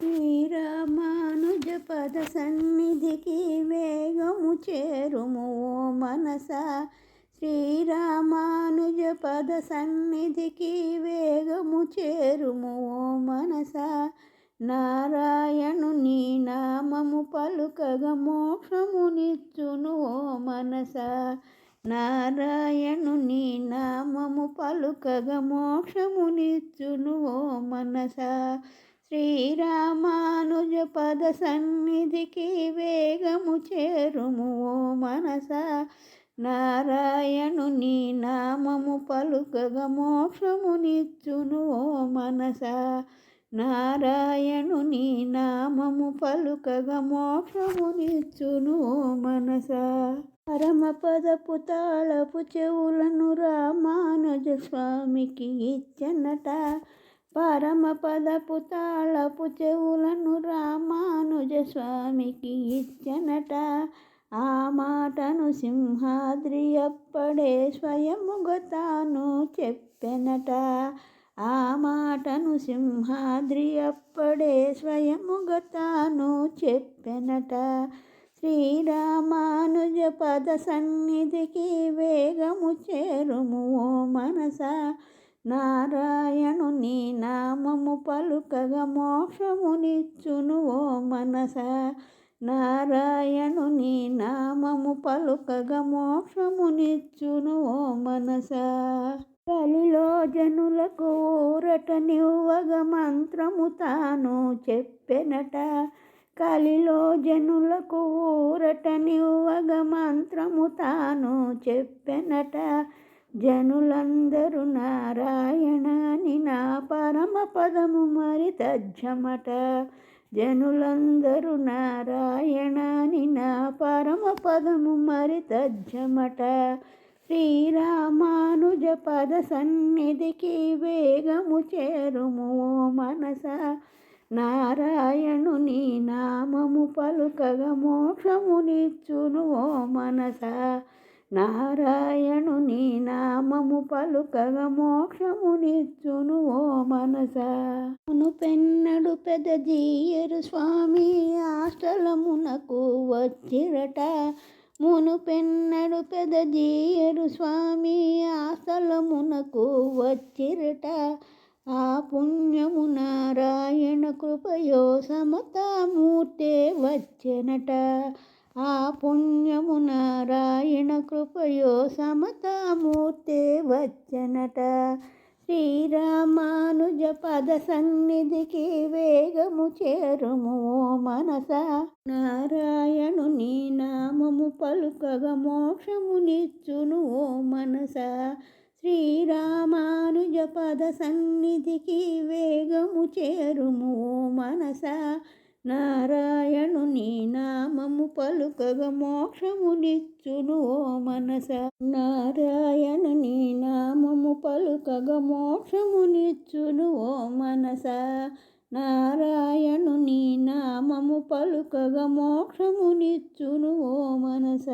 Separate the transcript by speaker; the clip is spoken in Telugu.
Speaker 1: శ్రీరామానుజ పద సన్నిధికి వేగము చేరుము ఓ మనస శ్రీరామానుజ పద సన్నిధికి వేగము చేరుము ఓ మనస నారాయణు నీ నామము పలుకగ మోక్షమునిచ్చును ఓ మనస। నారాయణు నీ నామము పలుకగ మోక్షమునిచ్చును ఓ మనస। శ్రీరామానుజ పద సన్నిధికి వేగము చేరుము ఓ మనస. నారాయణు నీ నామము పలుకగ మోక్షమునిచ్చును ఓ మనస. నారాయణు నీ నామము పలుకగ మోక్షమునిచ్చును ఓ మనస. పరమపదపు తాళపు చెవులను రామానుజ స్వామికి ఇచ్చనట. పరమపదపు తాళపు చెవులను రామానుజ స్వామికి ఇచ్చనట. ఆ మాటను సింహాద్రి అప్పుడే స్వయముగా తాను చెప్పెనట. ఆ మాటను సింహాద్రి అప్పుడే స్వయముగా తాను చెప్పెనట. శ్రీరామానుజ పద సన్నిధికి వేగము చేరుము ఓ మనస. నారాయణు నీ నామము పలుకగా మోక్షమునిచ్చును ఓ మనస. నారాయణు నీ నామము పలుకగా మోక్షమునిచ్చును ఓ మనస. కలిలో జనులకు ఊరటనివ్వగ మంత్రము తాను చెప్పెనట. కలిలో జనులకు ఊరటనివ్వగ మంత్రము తాను చెప్పెనట. జనులందరూ నారాయణ పదము మరి తజ్జమట. జనులందరూ నారాయణాని నా పరమ పదము మరి తజ్జమట. శ్రీరామానుజ పద సన్నిధికి వేగము చేరుము ఓ మనస. నారాయణుని నామము పలుకగ మోక్షమునిచ్చును ఓ మనస. నారాయణు నీ నామము పలుకగ మోక్షమునిచ్చును ఓ మనస. మును పెన్నడు పెద జీయరు స్వామి ఆష్టలమునకు వచ్చిరట. మును పెన్నడు పెద జీయరు స్వామి ఆస్థలమునకు వచ్చిరట. ఆ పుణ్యము నారాయణ కృపయో సమతామూర్తే వచ్చెనట. ఆ పుణ్యమున నారాయణ కృపయో సమతామూర్తే వచ్చనట. శ్రీరామానుజ పద సన్నిధికి వేగము చేరుము ఓ మనస. నారాయణు నీ నామము పలుకగ మోక్షమునిచ్చును ఓ మనస. శ్రీరామానుజ పద సన్నిధికి వేగము చేరుము ఓ మనస. నారాయణు నీ నామము పలుకగ మోక్షమునిచ్చును ఓ మనస. నారాయణ నీ నామము పలుకగ మోక్షమునిచ్చును ఓ మనస. నారాయణు నీ నామము పలుకగ మోక్షమునిచ్చును ఓ మనస.